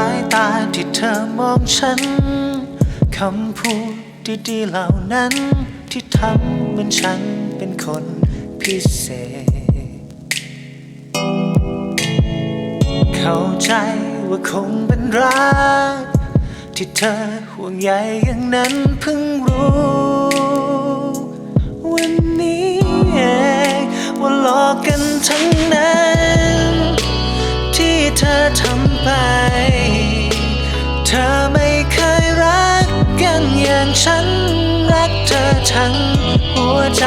ายตาที่เธอมองฉัน คำพูดดีๆเหล่านั้น ที่ทำเหมือนฉันเป็นคนพิเศษ เข้าใจว่าคงเป็นรัก ที่เธอห่วงใยอย่างนั้นเพิ่งรู้ วันนี้เองว่าหลอกกันทั้งนั้น ทั้งหัวใจ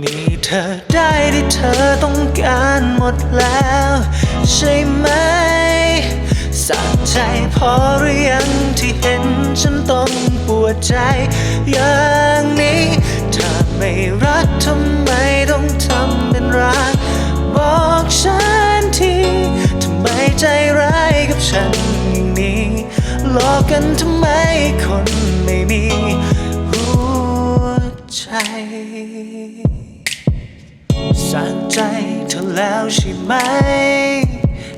มีเธอได้ที่เธอต้องการหมดแล้ว ใช่ไหมสะใจพอหรือยังที่เห็นฉันต้องปวดใจ อย่างนี้เธอไม่รักทำไมต้องทำเป็นรัก บอกฉันทีทำไมใจร้ายกับฉันอย่างนี้หลอกกันทำไมคนไม่มี ใจ สะใจเธอแล้วใช่ไหม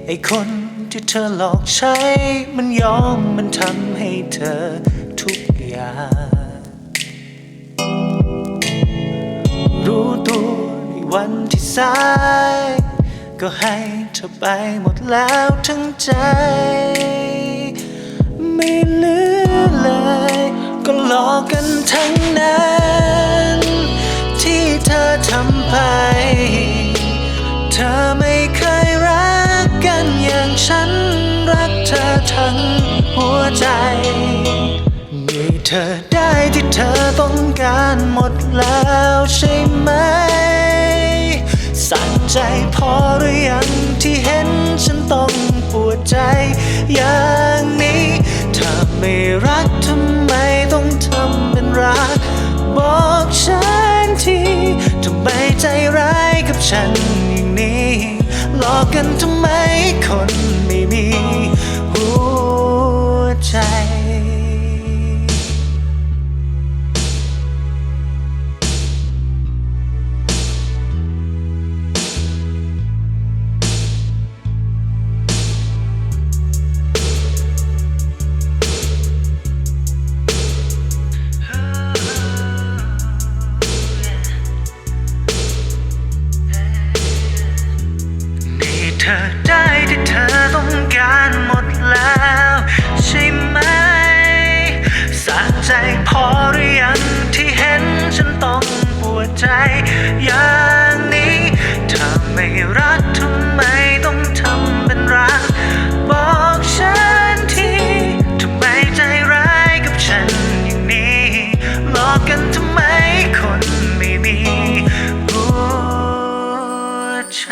ไอ้คนที่เธอหลอกใช้ มันยอมมันทำให้เธอทุกอย่าง รู้ตัวในวันที่สาย ก็ให้เธอไปหมดแล้วทั้งใจ ไม่เหลือเลย ก็หลอกกันทั้งนั้น งหัวใจ มีเธอได้ที่เธอต้องการหมดแล้วใช่ไหม สั่งใจพอหรือยังที่เห็นฉันต้องปวดใจ อย่างนี้เธอไม่รักทำไมต้องทำเป็นรัก บอกฉันทีทำไมใจร้ายกับฉันอย่างนี้ หลอกกันทำไม ที่เธอต้องการหมดแล้ว ใช่ไหมสะใจพอหรือยังที่เห็นฉันต้องปวดใจ อย่างนี้ถ้าไม่รักทำไมต้องทำเป็นรัก บอกฉันทีทำไมใจร้ายกับฉันอย่างนี้หลอกกันทำไมคนไม่มีหัวใจ